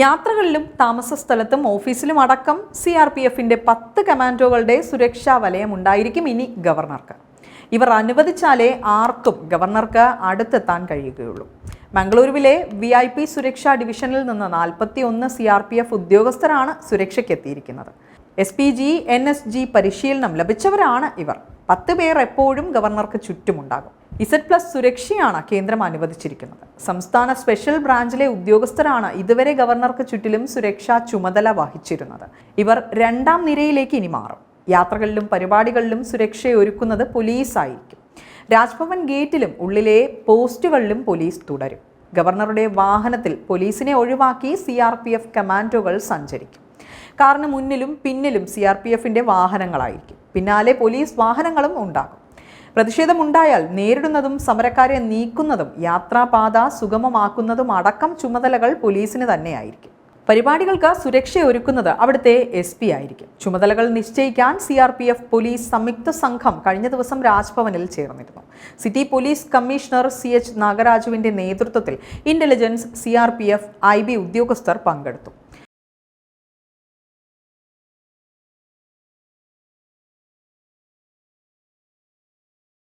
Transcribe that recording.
യാത്രകളിലും താമസ സ്ഥലത്തും ഓഫീസിലും അടക്കം സി ആർ പി എഫിന്റെ പത്ത് കമാൻഡോകളുടെ സുരക്ഷാ വലയം ഉണ്ടായിരിക്കും ഇനി ഗവർണർക്ക്. ഇവർ അനുവദിച്ചാലേ ആർക്കും ഗവർണർക്ക് അടുത്തെത്താൻ കഴിയുകയുള്ളൂ. മംഗളൂരുവിലെ വി ഐ പി സുരക്ഷാ ഡിവിഷനിൽ നിന്ന് നാൽപ്പത്തി ഒന്ന് സി ആർ പി എഫ് ഉദ്യോഗസ്ഥരാണ് സുരക്ഷയ്ക്കെത്തിയിരിക്കുന്നത്. S P G N S G പരിശീലനം ലഭിച്ചവരാണ് ഇവർ. പത്ത് പേർ എപ്പോഴും ഗവർണർക്ക് ചുറ്റുമുണ്ടാകും. ഇസഡ് പ്ലസ് സുരക്ഷയാണ് കേന്ദ്രം അനുവദിച്ചിരിക്കുന്നത്. സംസ്ഥാന സ്പെഷ്യൽ ബ്രാഞ്ചിലെ ഉദ്യോഗസ്ഥരാണ് ഇതുവരെ ഗവർണർക്ക് ചുറ്റിലും സുരക്ഷാ ചുമതല വഹിച്ചിരുന്നത്. ഇവർ രണ്ടാം നിരയിലേക്ക് ഇനി മാറും. യാത്രകളിലും പരിപാടികളിലും സുരക്ഷയൊരുക്കുന്നത് പോലീസായിരിക്കും. രാജ്ഭവൻ ഗേറ്റിലും ഉള്ളിലെ പോസ്റ്റുകളിലും പോലീസ് തുടരും. ഗവർണറുടെ വാഹനത്തിൽ പോലീസിനെ ഒഴിവാക്കി സി ആർ പി എഫ് കമാൻഡോകൾ സഞ്ചരിക്കും. കാറിന് മുന്നിലും പിന്നിലും സി ആർ പി എഫിന്റെ വാഹനങ്ങളായിരിക്കും. പിന്നാലെ പോലീസ് വാഹനങ്ങളും ഉണ്ടാകും. പ്രതിഷേധമുണ്ടായാൽ നേരിടുന്നതും സമരക്കാരെ നീക്കുന്നതും യാത്രാപാത സുഗമമാക്കുന്നതും അടക്കം ചുമതലകൾ പോലീസിന് തന്നെയായിരിക്കും. പരിപാടികൾക്ക് സുരക്ഷ ഒരുക്കുന്നത് അവിടുത്തെ എസ് പി ആയിരിക്കും. ചുമതലകൾ നിശ്ചയിക്കാൻ C R P F police സംയുക്ത സംഘം കഴിഞ്ഞ ദിവസം രാജ്ഭവനിൽ ചേർന്നിരുന്നു. City police commissioner C H നാഗരാജുവിന്റെ നേതൃത്വത്തിൽ intelligence C R P F I B ഉദ്യോഗസ്ഥർ പങ്കെടുത്തു.